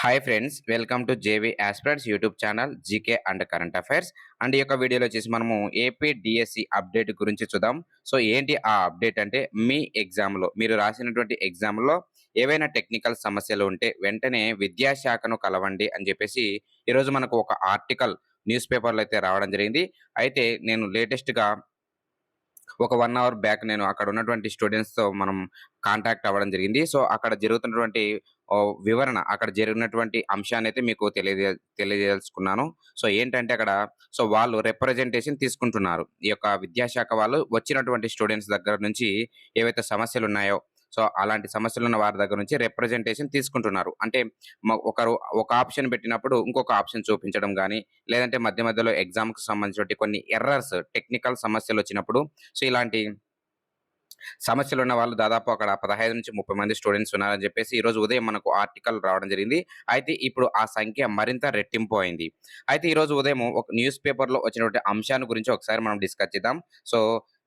Hi friends welcome to JV aspirants YouTube channel GK and current affairs and ఈ యొక్క వీడియోలో వచ్చేసి మనము ఏపీ డిఎస్సి అప్డేట్ గురించి చూద్దాం. సో ఏంటి ఆ అప్డేట్ అంటే మీ ఎగ్జామ్లో మీరు రాసినటువంటి ఎగ్జామ్లో ఏవైనా టెక్నికల్ సమస్యలు ఉంటే వెంటనే విద్యాశాఖను కలవండి అని చెప్పేసి ఈరోజు మనకు ఒక ఆర్టికల్ న్యూస్ పేపర్లో అయితే రావడం జరిగింది. అయితే నేను లేటెస్ట్గా ఒక వన్ అవర్ బ్యాక్ నేను అక్కడ ఉన్నటువంటి స్టూడెంట్స్తో మనం కాంటాక్ట్ అవ్వడం జరిగింది. సో అక్కడ జరుగుతున్నటువంటి ఓ వివరణ అక్కడ జరిగినటువంటి అంశాన్ని అయితే మీకు తెలియజే తెలియజేసుకున్నాను. సో ఏంటంటే అక్కడ సో వాళ్ళు రిప్రజెంటేషన్ తీసుకుంటున్నారు. ఈ యొక్క విద్యాశాఖ వాళ్ళు వచ్చినటువంటి స్టూడెంట్స్ దగ్గర నుంచి ఏవైతే సమస్యలు ఉన్నాయో సో అలాంటి సమస్యలు ఉన్న వారి దగ్గర నుంచి రిప్రజెంటేషన్ తీసుకుంటున్నారు. అంటే ఒకరు ఒక ఆప్షన్ పెట్టినప్పుడు ఇంకొక ఆప్షన్ చూపించడం కానీ లేదంటే మధ్య మధ్యలో ఎగ్జామ్కి సంబంధించిన కొన్ని ఎర్రర్స్ టెక్నికల్ సమస్యలు వచ్చినప్పుడు సో ఇలాంటి సమస్యలు ఉన్న వాళ్ళు దాదాపు అక్కడ పదహైదు నుంచి ముప్పై మంది స్టూడెంట్స్ ఉన్నారని చెప్పేసి ఈరోజు ఉదయం మనకు ఆర్టికల్ రావడం జరిగింది. అయితే ఇప్పుడు ఆ సంఖ్య మరింత రెట్టింపు అయింది. అయితే ఈ రోజు ఉదయం ఒక న్యూస్ పేపర్లో వచ్చినటువంటి అంశాన్ని గురించి ఒకసారి మనం డిస్కస్ చేద్దాం. సో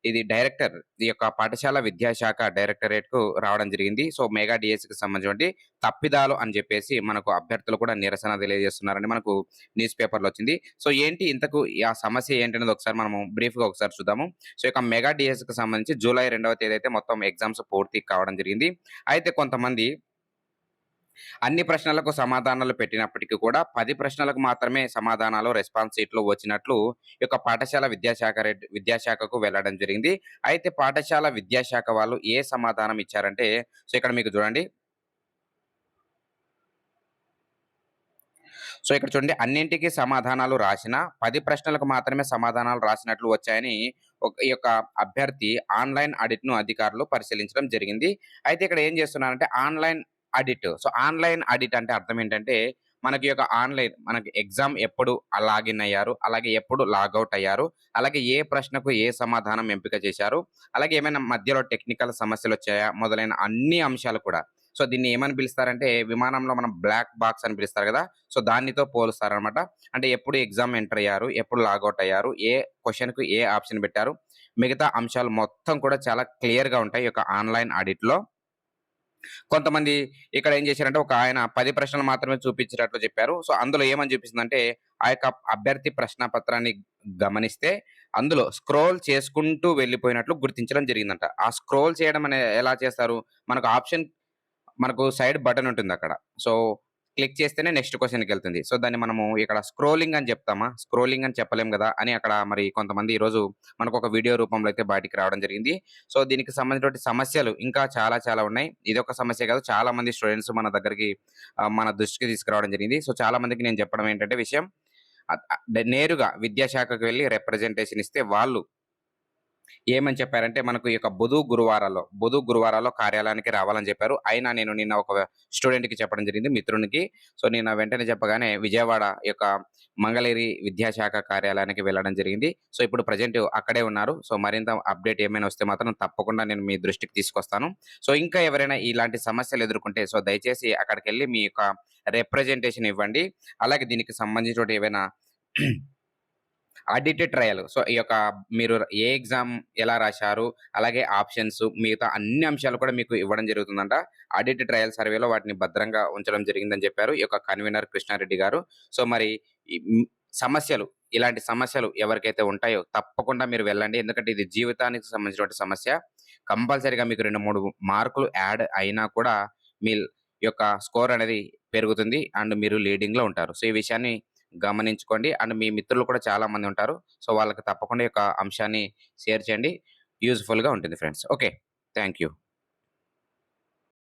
ఇది డైరెక్టర్ ఈ యొక్క పాఠశాల విద్యాశాఖ డైరెక్టరేట్కు రావడం జరిగింది. సో మెగా డిఎస్సి కి సంబంధించి తప్పిదాలు అని చెప్పేసి మనకు అభ్యర్థులు కూడా నిరసన తెలియజేస్తున్నారని మనకు న్యూస్ పేపర్లో వచ్చింది. సో ఏంటి ఇంతకు ఆ సమస్య ఏంటనేది ఒకసారి మనము బ్రీఫ్గా ఒకసారి చూద్దాము. సో ఇక మెగా డిఎస్కి సంబంధించి జూలై రెండవ తేదీ అయితే మొత్తం ఎగ్జామ్స్ పూర్తి కావడం జరిగింది. అయితే కొంతమంది అన్ని ప్రశ్నలకు సమాధానాలు పెట్టినప్పటికీ కూడా పది ప్రశ్నలకు మాత్రమే సమాధానాలు రెస్పాన్స్ షీట్ వచ్చినట్లు ఈ యొక్క పాఠశాల విద్యాశాఖ రెడ్- విద్యాశాఖకు వెళ్ళడం జరిగింది. అయితే పాఠశాల విద్యాశాఖ వాళ్ళు ఏ సమాధానం ఇచ్చారంటే సో ఇక్కడ మీకు చూడండి. సో ఇక్కడ చూడండి అన్నింటికి సమాధానాలు రాసిన పది ప్రశ్నలకు మాత్రమే సమాధానాలు రాసినట్లు వచ్చాయని ఈ యొక్క అభ్యర్థి ఆన్లైన్ ఆడిట్ను అధికారులు పరిశీలించడం జరిగింది. అయితే ఇక్కడ ఏం చేస్తున్నారంటే online audit. So online audit అంటే అర్థం ఏంటంటే మనకి యొక్క ఆన్లైన్ మనకి ఎగ్జామ్ ఎప్పుడు లాగిన్ అయ్యారు అలాగే ఎప్పుడు లాగౌట్ అయ్యారు అలాగే ఏ ప్రశ్నకు ఏ సమాధానం ఎంపిక చేశారు అలాగే ఏమైనా మధ్యలో టెక్నికల్ సమస్యలు వచ్చాయా మొదలైన అన్ని అంశాలు కూడా. సో దీన్ని ఏమని పిలుస్తారంటే విమానంలో మనం బ్లాక్ బాక్స్ అని పిలుస్తారు కదా సో దానితో పోలుస్తారు అనమాట అంటే ఎప్పుడు ఎగ్జామ్ ఎంటర్ అయ్యారు ఎప్పుడు లాగౌట్ అయ్యారు ఏ క్వశ్చన్కు ఏ ఆప్షన్ పెట్టారు మిగతా అంశాలు మొత్తం కూడా చాలా క్లియర్గా ఉంటాయి ఈ యొక్క ఆన్లైన్ ఆడిట్లో కొంతమంది ఇక్కడ ఏం చేశారంటే ఒక ఆయన పది ప్రశ్నలు మాత్రమే చూపించినట్లు చెప్పారు. సో అందులో ఏమని చూపిస్తుందంటే ఆ యొక్క అభ్యర్థి ప్రశ్న పత్రాన్ని గమనిస్తే అందులో స్క్రోల్ చేసుకుంటూ వెళ్ళిపోయినట్లు గుర్తించడం జరిగిందంట. ఆ స్క్రోల్ చేయడం అనే ఎలా చేస్తారు? మనకు ఆప్షన్ మనకు సైడ్ బటన్ ఉంటుంది అక్కడ. సో క్లిక్ చేస్తేనే నెక్స్ట్ క్వశ్చన్కి వెళ్తుంది. సో దాన్ని మనము ఇక్కడ స్క్రోలింగ్ అని చెప్తామా? స్క్రోలింగ్ అని చెప్పలేం కదా? అని అక్కడ మరి కొంతమంది ఈరోజు మనకు ఒక వీడియో రూపంలో అయితే బయటికి రావడం జరిగింది. సో దీనికి సంబంధించిన సమస్యలు ఇంకా చాలా చాలా ఉన్నాయి. ఇది ఒక సమస్య కాదు. చాలా మంది స్టూడెంట్స్ మన దగ్గరికి మన దృష్టికి తీసుకురావడం జరిగింది. సో చాలా మందికి నేను చెప్పడం ఏంటంటే విషయం నేరుగా విద్యాశాఖకు వెళ్ళి రిప్రజెంటేషన్ ఇస్తే వాళ్ళు ఏమని చెప్పారంటే మనకు ఈ యొక్క బుధు గురువారాల్లో బుధు గురువారాల్లో కార్యాలయానికి రావాలని చెప్పారు. అయినా నేను నిన్న ఒక స్టూడెంట్కి చెప్పడం జరిగింది మిత్రునికి. సో నేను వెంటనే చెప్పగానే విజయవాడ యొక్క మంగళగిరి విద్యాశాఖ కార్యాలయానికి వెళ్ళడం జరిగింది. సో ఇప్పుడు ప్రజెంట్ అక్కడే ఉన్నారు. సో మరింత అప్డేట్ ఏమైనా వస్తే మాత్రం తప్పకుండా నేను మీ దృష్టికి తీసుకొస్తాను. సో ఇంకా ఎవరైనా ఇలాంటి సమస్యలు ఎదుర్కొంటే సో దయచేసి అక్కడికి వెళ్ళి మీ యొక్క రిప్రజెంటేషన్ ఇవ్వండి. అలాగే దీనికి సంబంధించిన ఏవైనా ఆడిటెడ్ ట్రయల్. సో ఈ యొక్క మీరు ఏ ఎగ్జామ్ ఎలా రాశారు అలాగే ఆప్షన్స్ మిగతా అన్ని అంశాలు కూడా మీకు ఇవ్వడం జరుగుతుందంట. ఆడిటెడ్ ట్రయల్ సర్వేలో వాటిని భద్రంగా ఉంచడం జరిగిందని చెప్పారు ఈ యొక్క కన్వీనర్ కృష్ణారెడ్డి గారు. సో మరి ఈ సమస్యలు ఇలాంటి సమస్యలు ఎవరికైతే ఉంటాయో తప్పకుండా మీరు వెళ్ళండి. ఎందుకంటే ఇది జీవితానికి సంబంధించినటువంటి సమస్య. కంపల్సరీగా మీకు రెండు మూడు మార్కులు యాడ్ అయినా కూడా మీ యొక్క స్కోర్ అనేది పెరుగుతుంది. అండ్ మీరు లీడింగ్లో ఉంటారు. సో ఈ విషయాన్ని గమనించుకోండి. అండ్ మీ మిత్రులు కూడా చాలామంది ఉంటారు. సో వాళ్ళకి తప్పకుండా ఈ యొక్క అంశాన్ని షేర్ చేయండి. యూజ్ఫుల్గా ఉంటుంది ఫ్రెండ్స్. ఓకే. Thank you